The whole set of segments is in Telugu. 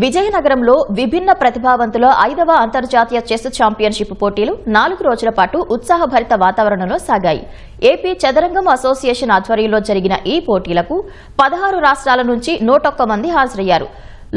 విజయనగరంలో విభిన్న ప్రతిభావంతుల ఐదవ అంతర్జాతీయ చెస్ ఛాంపియన్షిప్ పోటీలు నాలుగు రోజుల పాటు ఉత్సాహభరిత వాతావరణంలో సాగాయి. ఏపీ చదరంగం అసోసియేషన్ ఆధ్వర్యంలో జరిగిన ఈ పోటీలకు పదహారు రాష్ట్రాల నుంచి నూటొక్క మంది హాజరయ్యారు.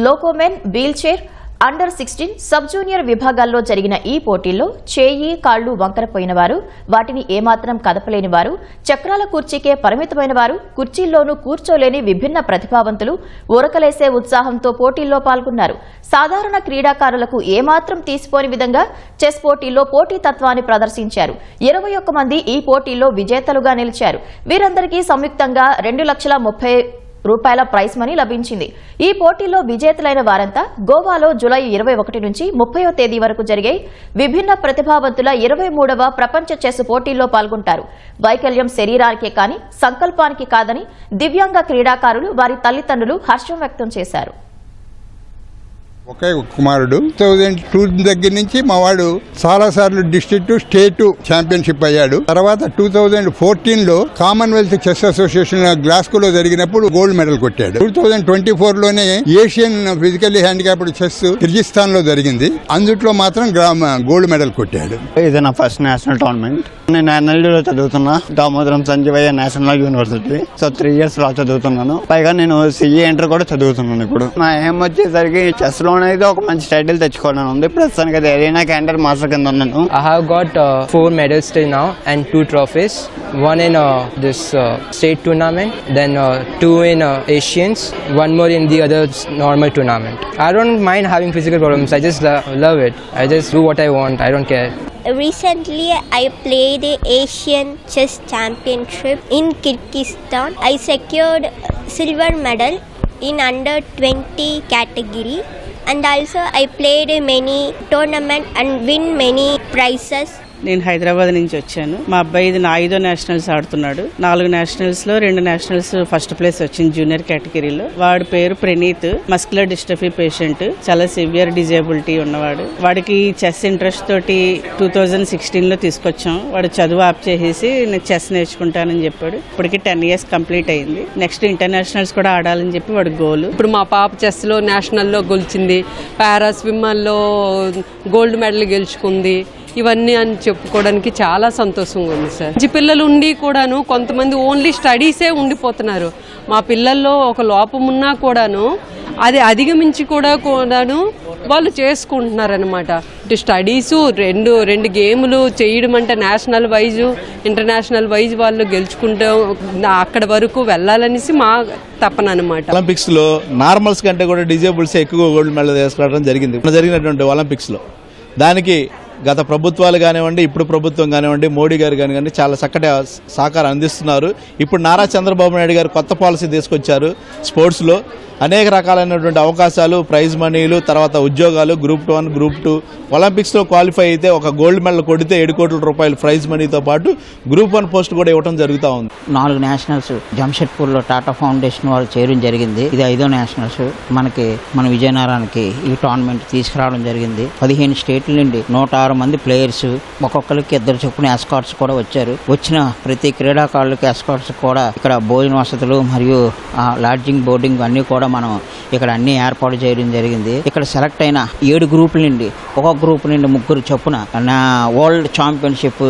లోకోమెన్ wheelchair under sixteen sub junior విభాగాల్లో జరిగిన ఈ పోటీల్లో చేయి కాళ్ళు వంకరపోయిన వారు వాటిని ఏమాత్రం కదపలేని వారు చక్రాల కుర్చీకే పరిమితమైన వారు కుర్చీల్లోనూ కూర్చోలేని విభిన్న ప్రతిభావంతులు ఉరకలేసే ఉత్సాహంతో పోటీల్లో పాల్గొన్నారు. సాధారణ క్రీడాకారులకు ఏమాత్రం తీసిపోని విధంగా చెస్ పోటీల్లో పోటీ తత్వాన్ని ప్రదర్శించారు. ఇరవై ఒక్క మంది ఈ పోటీల్లో విజేతలుగా నిలిచారు. వీరందరికీ సంయుక్తంగా రెండు లక్షల ముప్పై రూపాయల ప్రైజ్ మనీ లభించింది. ఈ పోటీలో విజేతలైన వారంతా గోవాలో జులై ఇరవై ఒకటి నుంచి ముప్పయో తేదీ వరకు జరిగే విభిన్న ప్రతిభావంతుల ఇరవై మూడవ ప్రపంచ చెస్ పోటీల్లో పాల్గొంటారు. వైకల్యం శరీరానికే కాని సంకల్పానికి కాదని దివ్యాంగ క్రీడాకారులు వారి తల్లిదండ్రులు హర్షం వ్యక్తం చేశారు. ఒకే కుమారుడు. థౌజండ్ టూ దగ్గర నుంచి మా వాడు చాలా సార్లు డిస్ట్రిక్ట్ స్టేట్ ఛాంపియన్షిప్ అయ్యాడు. తర్వాత టూ థౌజండ్ ఫోర్టీన్లో కామన్వెల్త్ చెస్ అసోసియేషన్ గ్లాస్కో లో జరిగినప్పుడు గోల్డ్ మెడల్ కొట్టాడు. టూ థౌజండ్ ట్వంటీ ఫోర్లోనే ఏషియన్ ఫిజికల్లీ హ్యాండిక్యాప్డ్ చెస్ కిర్గిస్తాన్లో జరిగింది. అందుట్లో మాత్రం గ్రామ గోల్డ్ మెడల్ కొట్టాడు. ఇది నా ఫస్ట్ నేషనల్ టోర్నమెంట్ నేను ఎన్ఎల్డీలో చదువుతున్నా. Damodaram Sanjivayya national university so three years law చదువుతున్నాను. పైగా నేను సిఈ ఎంటర్ కూడా చదువుతున్నాను ఇప్పుడు. నా ఏం వచ్చేసరికి చెస్ లాక్డౌన్ అయితే ఒక మంచి టైటిల్ తెచ్చుకోవడం ఉంది. ప్రస్తుతానికి అయితే ఎరీనా క్యాండర్ మాస్టర్ కింద ఉన్నాను. I have got four medals now and two trophies one in this state tournament then two in Asians one more in the other normal tournament I don't mind having physical problems I just love it I just do what I want I don't care Recently, I played the Asian Chess Championship in Kyrgyzstan. I secured silver medal in under 20 category. And also I played many tournament and win many prizes. నేను హైదరాబాద్ నుంచి వచ్చాను. మా అబ్బాయి ఇది నా ఐదో నేషనల్స్ ఆడుతున్నాడు. నాలుగు నేషనల్స్లో రెండు నేషనల్స్ ఫస్ట్ ప్లేస్ వచ్చింది జూనియర్ కేటగిరీలో. వాడి పేరు ప్రణీత్. Muscular dystrophy patient. చాలా సివియర్ డిజేబిలిటీ ఉన్నవాడు. వాడికి చెస్ ఇంట్రెస్ట్ తోటి టూ థౌజండ్ సిక్స్టీన్లో తీసుకొచ్చాం. వాడు చదువు ఆప్ చేసేసి నేను చెస్ నేర్చుకుంటానని చెప్పాడు. ఇప్పటికి టెన్ ఇయర్స్ కంప్లీట్ అయింది. నెక్స్ట్ ఇంటర్నేషనల్స్ కూడా ఆడాలని చెప్పి వాడు గోల్. ఇప్పుడు మా పాప చెస్లో నేషనల్లో గెలిచింది. పారా స్విమ్మర్లో గోల్డ్ మెడల్ గెలుచుకుంది. ఇవన్నీ అని చెప్పుకోవడానికి చాలా సంతోషంగా ఉంది సార్. మంచి పిల్లలు ఉండి కూడాను కొంతమంది ఓన్లీ స్టడీసే ఉండిపోతున్నారు. మా పిల్లల్లో ఒక లోపం ఉన్నా కూడాను అది అధిగమించి కూడా కూడాను వాళ్ళు చేసుకుంటున్నారనమాట ఇటు స్టడీస్ రెండు రెండు గేములు చేయడం అంటే నేషనల్ వైజ్ ఇంటర్నేషనల్ వైజ్ వాళ్ళు గెలుచుకుంటూ అక్కడ వరకు వెళ్ళాలనేసి మా తపన అనమాట ఒలింపిక్స్లో నార్మల్స్ కంటే కూడా డిజేబుల్స్ ఎక్కువ గోల్డ్ మెడల్ తీసుకురావడం జరిగింది. జరిగినటువంటి ఒలింపిక్స్లో. దానికి గత ప్రభుత్వాలు కానివ్వండి ఇప్పుడు ప్రభుత్వం కానివ్వండి మోడీ గారు కానివ్వండి చాలా చక్కటి సహకారం అందిస్తున్నారు. ఇప్పుడు నారా చంద్రబాబు నాయుడు గారు కొత్త పాలసీ తీసుకొచ్చారు స్పోర్ట్స్లో. అనేక రకాలైనటువంటి అవకాశాలు ప్రైజ్ మనీలు తర్వాత ఉద్యోగాలు గ్రూప్ వన్ గ్రూప్ టూ. ఒలింపిక్స్లో క్వాలిఫై అయితే ఒక గోల్డ్ మెడల్ కొడితే ఏడు కోట్ల రూపాయలు ప్రైజ్ మనీతో పాటు గ్రూప్ వన్ పోస్ట్ కూడా ఇవ్వడం జరుగుతూ ఉంది. నాలుగు నేషనల్స్ జంషెడ్పూర్లో టాటా ఫౌండేషన్ వాళ్ళు చేయడం జరిగింది. ఇది ఐదో నేషనల్స్. మనకి మన విజయనగరానికి ఈ టోర్నమెంట్ తీసుకురావడం జరిగింది. పదిహేను స్టేట్ల నుండి నూట ఆరు మంది ప్లేయర్స్ ఒక్కొక్కరికి ఇద్దరు చొప్పున ఎస్కాట్స్ కూడా వచ్చారు. వచ్చిన ప్రతి క్రీడాకారులకి ఎస్కాట్స్ కూడా ఇక్కడ భోజన వసతులు మరియు లాడ్జింగ్ బోర్డింగ్ అన్ని కూడా మనం ఇక్కడ అన్ని ఏర్పాటు చేయడం జరిగింది. ఇక్కడ సెలెక్ట్ అయిన ఏడు గ్రూపుల నుండి ఒక్కొక్క గ్రూప్ నుండి ముగ్గురు చొప్పున నా వరల్డ్ ఛాంపియన్షిప్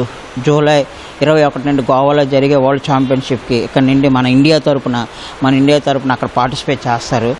జూలై ఇరవై ఒకటి నుండి గోవాలో జరిగే వరల్డ్ ఛాంపియన్షిప్కి ఇక్కడ నుండి మన ఇండియా తరపున మన ఇండియా తరపున అక్కడ పార్టిసిపేట్ చేస్తారు.